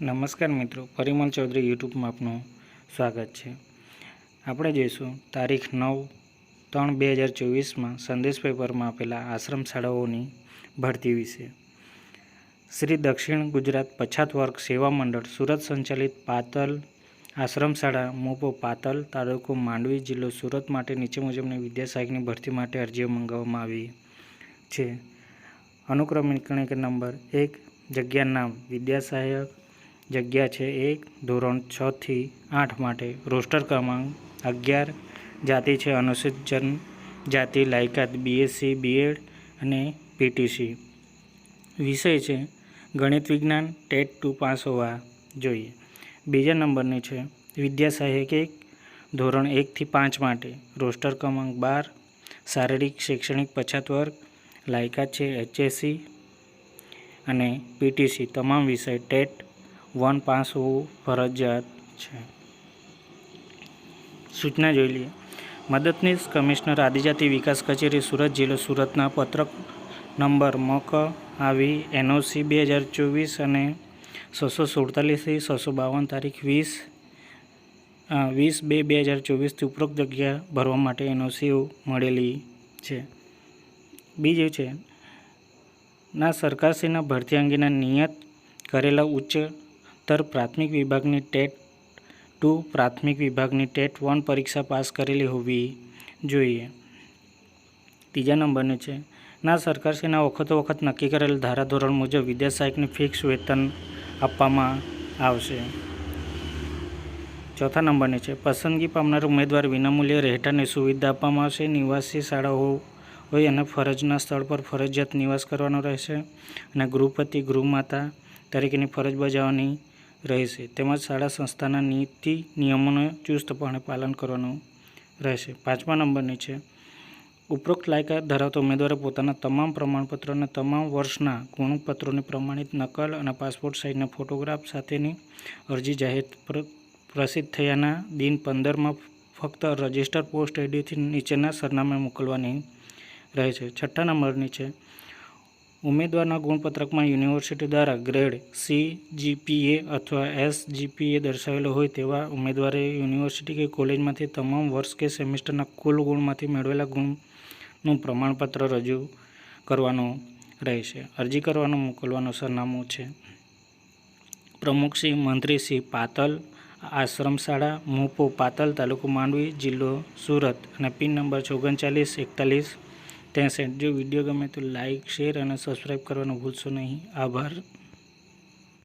નમસ્કાર મિત્રો, પરિમલ ચૌધરી યુટ્યુબમાં આપનું સ્વાગત છે. આપણે જોઈશું તારીખ નવ ત્રણ બે હજાર ચોવીસમાં સંદેશ પેપરમાં આપેલા આશ્રમ શાળાઓની ભરતી વિશે. શ્રી દક્ષિણ ગુજરાત પછાત વર્ગ સેવા મંડળ સુરત સંચાલિત પાતલ આશ્રમ શાળા મોપો પાતલ તાલુકો માંડવી જિલ્લો સુરત માટે નીચે મુજબની વિદ્યા સહાયકની ભરતી માટે અરજીઓ મંગાવવામાં આવી છે. અનુક્રમિક નંબર એક જગ્યા નામ વિદ્યા સહાયક જગ્યા છે એક, ધોરણ છ થી આઠ માટે. રોસ્ટર ક્રમાંક અગિયાર, જાતિ છે અનુસૂચિત જનજાતિ લાયકાત બીએસસી બીએડ અને પીટીસી વિષય છે ગણિત વિજ્ઞાન, ટેટ ટુ પાસ હોવા જોઈએ. બીજા નંબરની છે વિદ્યા સહાયક એક, ધોરણ એકથી પાંચ માટે. રોસ્ટર ક્રમાંક બાર, શારીરિક, શૈક્ષણિક પછાત વર્ગ, લાયકાત છે એચએસસી અને પીટીસી તમામ વિષય ટેટ વન પાસ હોવું ફરજિયાત છે. સૂચના જોઈ લઈએ. મદદનીશ કમિશનર આદિજાતિ વિકાસ કચેરી સુરત જિલ્લો સુરતના પત્રક નંબર મક આવી એનઓસી બે હજાર ચોવીસ અને છસો સુડતાલીસથી છસો બાવન તારીખ વીસ વીસ બે બે હજાર ચોવીસથી ઉપરોક્ત જગ્યા ભરવા માટે એનઓસી મળેલી છે. બીજું છે, ના સરકારશ્રીના ભરતી અંગેના નિયત કરેલા ઉચ્ચતર પ્રાથમિક વિભાગની ટેટ ટુ પ્રાથમિક વિભાગની ટેટ વન પરીક્ષા પાસ કરેલી હોવી જોઈએ. ત્રીજા નંબરનું છે, ના સરકારશ્રીના વખતો વખત નક્કી કરેલ ધારાધોરણ મુજબ વિદ્યા સહાયકને ફિક્સ વેતન આપવામાં આવશે. ચોથા નંબરની છે, પસંદગી પામનાર ઉમેદવાર વિનામૂલ્યે રહેઠાણની સુવિધા આપવામાં આવશે. નિવાસી શાળાઓ હોય અને ફરજના સ્થળ પર ફરજિયાત નિવાસ કરવાનો રહેશે અને ગૃહપતિ ગૃહમાતા તરીકેની ફરજ બજાવવાની રહેશે. તેમજ શાળા સંસ્થાના નીતિ નિયમોનું ચુસ્તપણે પાલન કરવાનું રહેશે. પાંચમા નંબરની છે. ઉપરોક્ત લાયકાત ધરાવતા ઉમેદવારો પોતાના તમામ પ્રમાણપત્રો અને તમામ વર્ષના ગુણપત્રોની પ્રમાણિત નકલ અને પાસપોર્ટ સાઇઝના ફોટોગ્રાફ સાથેની અરજી જાહેર પ્રસિદ્ધ થયાના દિન પંદરમાં ફક્ત રજિસ્ટર પોસ્ટ આઈડીથી નીચેના સરનામે મોકલવાની રહે છે. છઠ્ઠા નંબરની છે. ઉમેદવારના ગુણપત્રકમાં યુનિવર્સિટી દ્વારા ગ્રેડ સી જીપીએ અથવા એસ જીપીએ દર્શાવેલો હોય તેવા ઉમેદવારે યુનિવર્સિટી કે કોલેજમાંથી તમામ વર્ષ કે સેમેસ્ટરના કુલ ગુણમાંથી મેળવેલા ગુણનું પ્રમાણપત્ર રજૂ કરવાનું રહેશે. અરજી કરવાનું મોકલવાનું સરનામું છે. પ્રમુખશ્રી મંત્રીશ્રી પાતલ આશ્રમ શાળા મોપો પાતલ તાલુકો માંડવી, જિલ્લો સુરત અને પિન નંબર ચોગણચાલીસ ઓગણચાલીસ એકતાલીસ ત્રેસઠ જો વીડિયો ગમે તો લાઇક શેર અને સબસ્ક્રાઈબ કરવાનું ભૂલશો નહીં. આભાર.